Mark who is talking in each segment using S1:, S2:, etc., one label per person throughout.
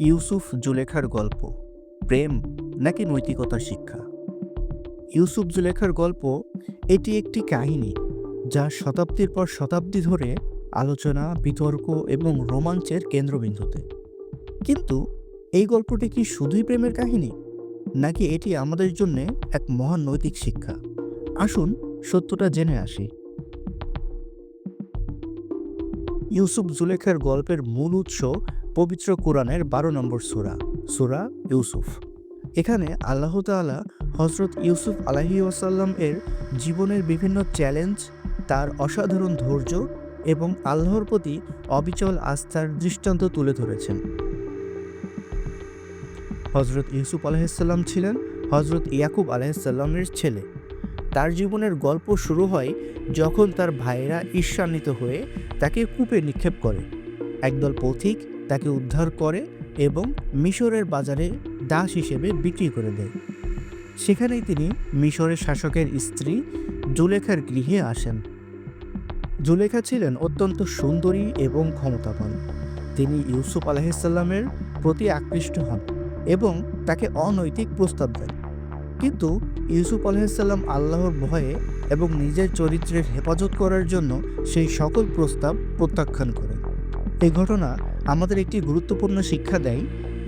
S1: ইউসুফ জুলেখার গল্প, প্রেম নাকি নৈতিকতার শিক্ষা? ইউসুফ জুলেখার গল্প এটি একটি কাহিনী যা শতাব্দীর পর শতাব্দী ধরে আলোচনা, বিতর্ক এবং রোমাঞ্চের কেন্দ্রবিন্দুতে। কিন্তু এই গল্পটি কি শুধুই প্রেমের কাহিনী? নাকি এটি আমাদের জন্য এক মহান নৈতিক শিক্ষা? আসুন সত্যটা জেনে আসি। ইউসুফ জুলেখার গল্পের মূল উৎস পবিত্র কোরআনের বারো নম্বর সুরা সুরা ইউসুফ। এখানে আল্লাহ তাআলা হজরত ইউসুফ আলাহি ওয়াসাল্লাম এর জীবনের বিভিন্ন চ্যালেঞ্জ, তার অসাধারণ ধৈর্য এবং আল্লাহর প্রতি অবিচল আস্থার দৃষ্টান্ত তুলে ধরেছেন। হজরত ইউসুফ আলাহিসাল্লাম ছিলেন হজরত ইয়াকুব আলাহিসাল্লামের ছেলে। তার জীবনের গল্প শুরু হয় যখন তার ভাইয়েরা ঈর্ষান্বিত হয়ে তাকে কূপে নিক্ষেপ করে। একদল পথিক তাকে উদ্ধার করে এবং মিশরের বাজারে দাস হিসেবে বিক্রি করে দেয়। সেখানেই তিনি মিশরের শাসকের স্ত্রী জুলেখার গৃহে আসেন। জুলেখা ছিলেন অত্যন্ত সুন্দরী এবং ক্ষমতাবান। তিনি ইউসুফ আলাহিসাল্লামের প্রতি আকৃষ্ট হন এবং তাকে অনৈতিক প্রস্তাব দেন। কিন্তু ইউসুফ আলাহিসাল্লাম আল্লাহর ভয়ে এবং নিজের চরিত্রের হেফাজত করার জন্য সেই সকল প্রস্তাব প্রত্যাখ্যান করেন। এই ঘটনা আমাদের একটি গুরুত্বপূর্ণ শিক্ষা দেয়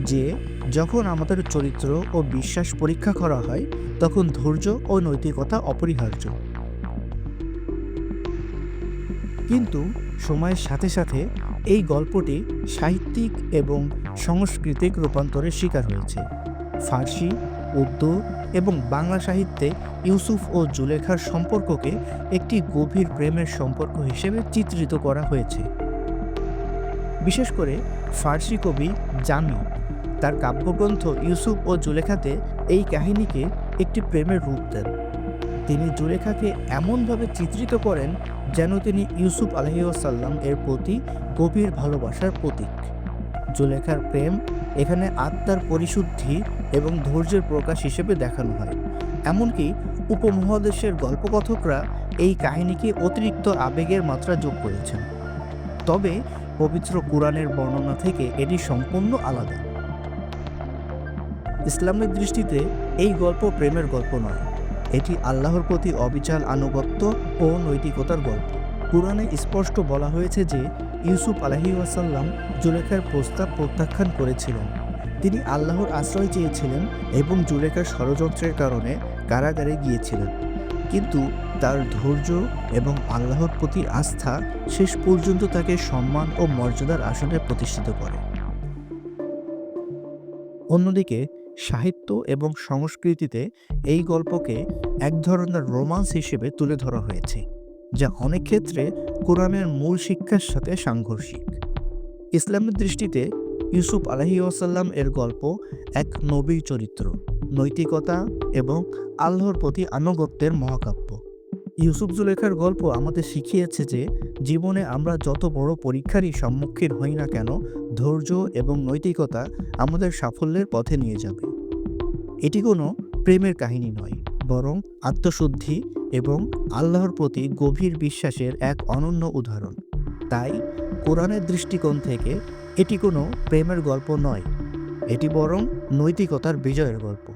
S1: যে, যখন আমাদের চরিত্র ও বিশ্বাস পরীক্ষা করা হয়, তখন ধৈর্য ও নৈতিকতা অপরিহার্য। কিন্তু সময়ের সাথে সাথে এই গল্পটি সাহিত্যিক এবং সাংস্কৃতিক রূপান্তরের শিকার হয়েছে। ফার্সি, উর্দু এবং বাংলা সাহিত্যে ইউসুফ ও জুলেখার সম্পর্ককে একটি গভীর প্রেমের সম্পর্ক হিসেবে চিত্রিত করা হয়েছে। বিশেষ করে ফার্সি কবি জানু। তার কাব্যগ্রন্থ ইউসুফ ও জুলেখাতে এই কাহিনীকে একটি প্রেমের রূপ দেন। তিনি জুলেখাকে এমনভাবে চিত্রিত করেন যেন তিনি ইউসুফ আলহিউসাল্লাম এর প্রতি গভীর ভালোবাসার প্রতীক। জুলেখার প্রেম এখানে আত্মার পরিশুদ্ধি এবং ধৈর্যের প্রকাশ হিসেবে দেখানো হয়। এমনকি উপমহাদেশের গল্পকথকরা এই কাহিনীকে অতিরিক্ত আবেগের মাত্রা যোগ করেছেন। তবে পবিত্র কোরআনের বর্ণনা থেকে এটি সম্পূর্ণ আলাদা। ইসলামের দৃষ্টিতে এই গল্প প্রেমের গল্প নয়। এটি আল্লাহর প্রতি অবিচাল আনুগত্য ও নৈতিকতার গল্প। কোরআনে স্পষ্ট বলা হয়েছে যে ইউসুফ আলহি ওয়াসাল্লাম জুলেখার প্রস্তাব প্রত্যাখ্যান করেছিলেন। তিনি আল্লাহর আশ্রয় চেয়েছিলেন এবং জুলেখার ষড়যন্ত্রের কারণে কারাগারে গিয়েছিলেন। কিন্তু তার ধৈর্য এবং আল্লাহর প্রতি আস্থা শেষ পর্যন্ত তাকে সম্মান ও মর্যাদার আসনে প্রতিষ্ঠিত করে। অন্যদিকে, সাহিত্য এবং সংস্কৃতিতে এই গল্পকে এক ধরনের রোমান্স হিসেবে তুলে ধরা হয়েছে, যা অনেক ক্ষেত্রে কোরআনের মূল শিক্ষার সাথে সাংঘর্ষিক। ইসলামের দৃষ্টিতে ইউসুফ আলহি ওয়াসাল্লাম এর গল্প এক নবী চরিত্র, নৈতিকতা এবং আল্লাহর প্রতি আনুগত্যের মহাকাব্য। ইউসুফ জুলেখার গল্প আমাদের শিখিয়েছে যে জীবনে আমরা যত বড় পরীক্ষারই সম্মুখীন হই না কেন, ধৈর্য এবং নৈতিকতা আমাদের সাফল্যের পথে নিয়ে যাবে। এটি কোনো প্রেমের কাহিনী নয়, বরং আত্মশুদ্ধি এবং আল্লাহর প্রতি গভীর বিশ্বাসের এক অনন্য উদাহরণ। তাই কোরআনের দৃষ্টিকোণ থেকে এটি কোনো প্রেমের গল্প নয়, এটি বরং নৈতিকতার বিজয়ের গল্প।